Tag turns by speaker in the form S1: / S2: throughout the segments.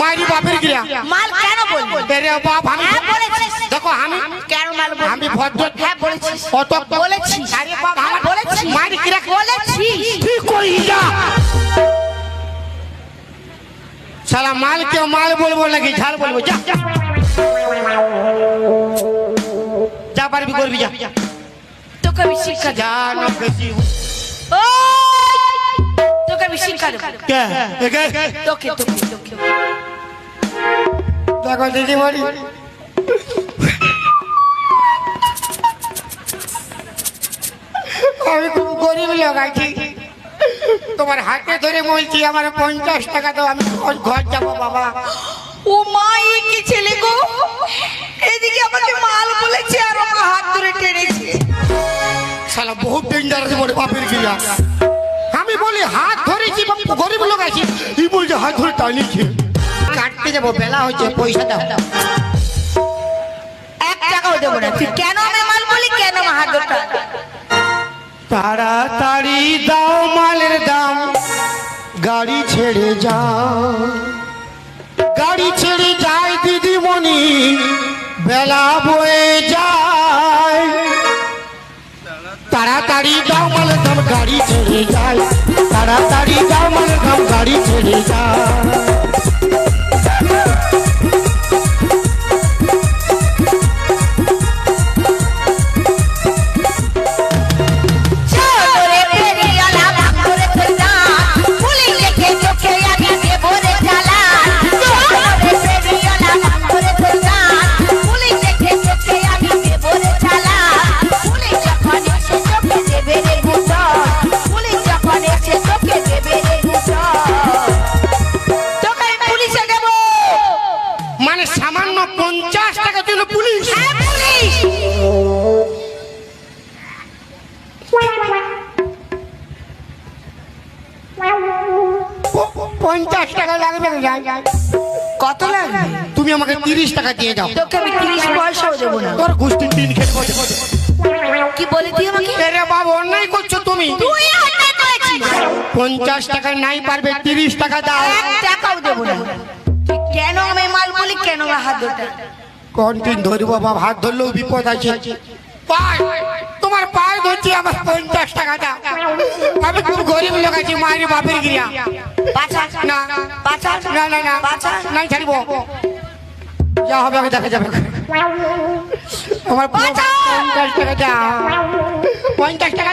S1: মারি বাপের গিয়া।
S2: মাল কেন বলব
S1: এরে বাপ আমি
S2: হ্যাঁ বলেছিস।
S1: দেখো আমি
S2: কেন মাল বলব
S1: আমি ভদ্র
S2: হ্যাঁ বলেছিস।
S1: কত
S2: বলেছিস।
S1: আরে বাপ আমার
S2: বলেছিস।
S1: মারি কিরা
S2: বলেছিস।
S1: কি করি যা? শালা মাল কেউ মাল বলব নাকি? ঝাল বলব। যা যা। পারবি করবি যা।
S2: তোকে আমি শিক্ষা দেব
S1: যা না বেশি
S2: ওই!
S1: দেখো আমি খুব গরিব লোক আছি। তোমার হাতে ধরে বলছি আমার পঞ্চাশ টাকা দাও আমি ঘর- ঘর যাব বাবা।
S2: ও মা কি ছেলে গো? এদিকে আমাকে মাল বলেছে আর আমার হাত ধরে টেনেছে।
S1: শালা বহুত ডেঞ্জারাস বলে বাপের গিয়া আমি বলি হাত ধরেছি গরিব লোক আছি। ই বলছে হাত ধরে টানিছি কাটতে যাব বেলা হচ্ছে পয়সা দাও।
S2: এক টাকাও দেবো না। তুই কেন আমি মাল বলি কেন আমার হাত ধরে টান?
S1: তাড়াতাড়ি দাও মালের দাম। গাড়ি ছেড়ে যাও। গাড়ি ছেড়ে যায় দিদিমণি। বেলা বয়ে যায়। তাড়াতাড়ি দাও মালের দাম গাড়ি ছেড়ে যায় মালের দাম গাড়ি ছেড়ে যায় সামান্য পঞ্চাশ টাকা জন্য পুলিশ।
S2: হ্যাঁ,
S1: পঞ্চাশ টাকা লাগবে
S2: কত লাগবে?
S1: তুমি আমাকে তিরিশ টাকা দিয়ে দাও।
S2: তোকে আমি তিরিশ পয়সাও দেবো না।
S1: তোর গোষ্ঠীর দিন খেতে
S2: কি বলে তুই আমাকে?
S1: এরে বাবা অন্যায় করছ তুমি।
S2: তুই অন্যায় করেছিস।
S1: পঞ্চাশ টাকায় নাই পারবে তিরিশ টাকা দাও।
S2: টাকাও দেবো না। কেন আমি মাল বলি? কেন হাত ধরতে
S1: কোন দিন ধরবো বাবা? হাত ধরলেও বিপদ আছে। তোমার পায়ে ধরছি আমার পঞ্চাশ টাকা দাও। আমি খুব গরিব লোক আছি মায়ের বাপের গিয়া না। না না না। নাই ছাড়ব। যা হবে আমি দেখা যাবে। আমার! পঞ্চাশ টাকা দাও। পঞ্চাশ টাকা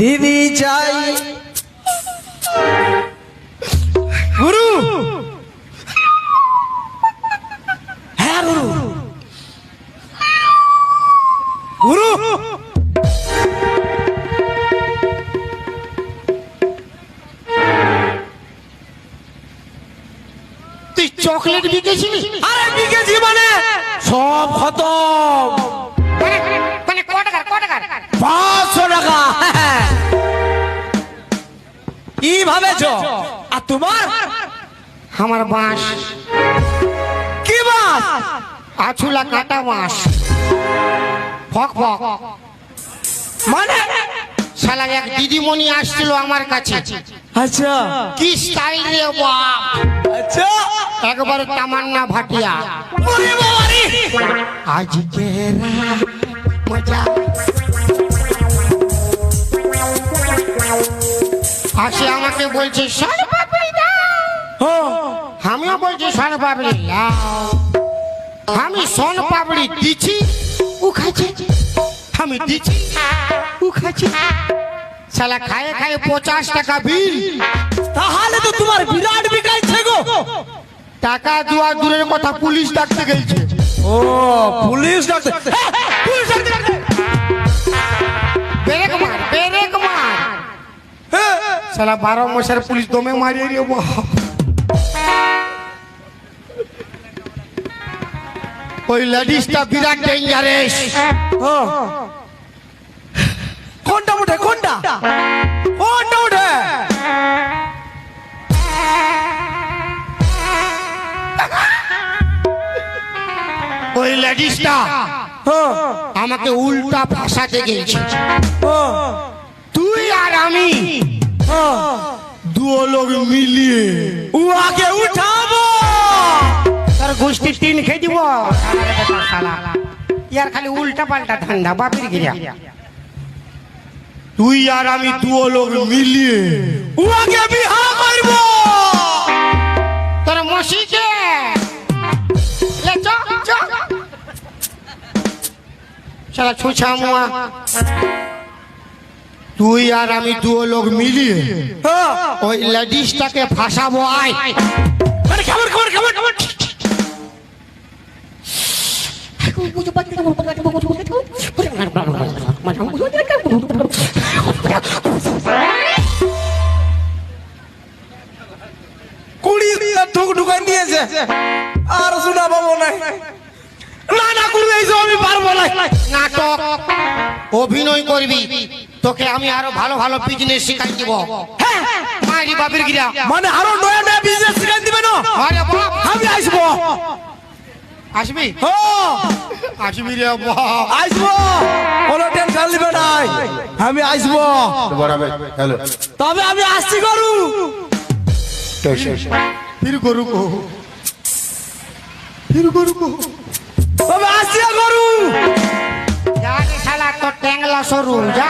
S3: দিদি চাই।
S1: গুরু!
S3: হ্যাঁ গুরু। গুরু!
S1: তুই চকলেট বিকেছিলি?
S3: আরে বিকেছি মানে? সব খতম।
S1: মানে মানে ক টাকার ক টাকার?
S3: পাঁচশো টাকা। কি ভাবেছ? আর তোমার?
S1: আমার বাঁশ।
S3: কি মাছ
S1: আছুলা কাটা বাঁশ। ফক ফক।
S3: মানে?
S1: এক দিদিমণি আসছিল আমার কাছে।
S3: আচ্ছা।
S1: কি স্টাইল রে বাপ।
S3: আচ্ছা।
S1: একবার তামান্না ভাটিয়া।
S3: ওরে বাবারে!
S1: আজ তেরা মজা আসে আমাকে বলছে আমিও বলছি সন লাও আমি সন পাপড়ি দিছি ও খাচ্ছে আমি দিছি। ও খাচ্ছে শালা খায়ে খায়ে পঞ্চাশ টাকা বিল।
S3: তাহলে তো তোমার বিরাট বিকাইছে গো।
S1: টাকা দেওয়া দূরের কথা পুলিশ ডাকতে গেছে।
S3: ও পুলিশ ডাক্তার হ্যাঁ, পুলিশ ডাক্তার
S1: শালা বারো মাসের পুলিশ দমে মারিয়ে রে ওই লেডিসটা বিরাট ডেঞ্জারেস।
S3: কোনটা উঠে কোনটা? কোনটা উঠে?
S1: ওই লেডিসটা আমাকে উল্টা ভাষাতে গেছে। তুই আর আমি। দুও লোক মিলিয়ে।
S3: উহাকে উঠাবো।
S1: তার গোষ্ঠী টিন খেয়ে দিব। ইয়ার খালি উল্টা পাল্টা ঠান্ডা বাপির গিরা তুই আর আমি দুও লোক মিলিয়ে।
S3: উহাকে বিহা করব
S1: তোর মসিকে। লে চ চ। শালা ছুছা মুয়া তুই আর আমি দুও লোক মিলিয়ে
S3: হ্যাঁ।
S1: ওই লেডিসটাকে ফাঁসাবো আয়।
S3: আরে খাবার খাবার খাবার খাবার। কুড়ি ঠুক ঢুকাই আর শোনা পাবো না না আমি পারব না
S1: নাটক। অভিনয় করবি। তোকে আমি আরও ভালো ভালো বিজনেস শিখাই দিব। মারি বাবির গিরা।
S3: মানে আরও নয়া নয়া বিজনেস শিখাই দিবে না?
S1: আরে বাপ।
S3: আমি আসব।
S1: আসবি?
S3: হ্যাঁ
S1: আসবি রে বাপ।
S3: আসব। কোনো টেনশন নিবে নাই আমি আসব।
S4: হ্যালো।
S3: তবে আমি আসছি করু
S1: ফির করু কো ফির করু কো
S3: তবে আসছি করু
S1: যা শালা তোর ট্যাংলা সরু যা।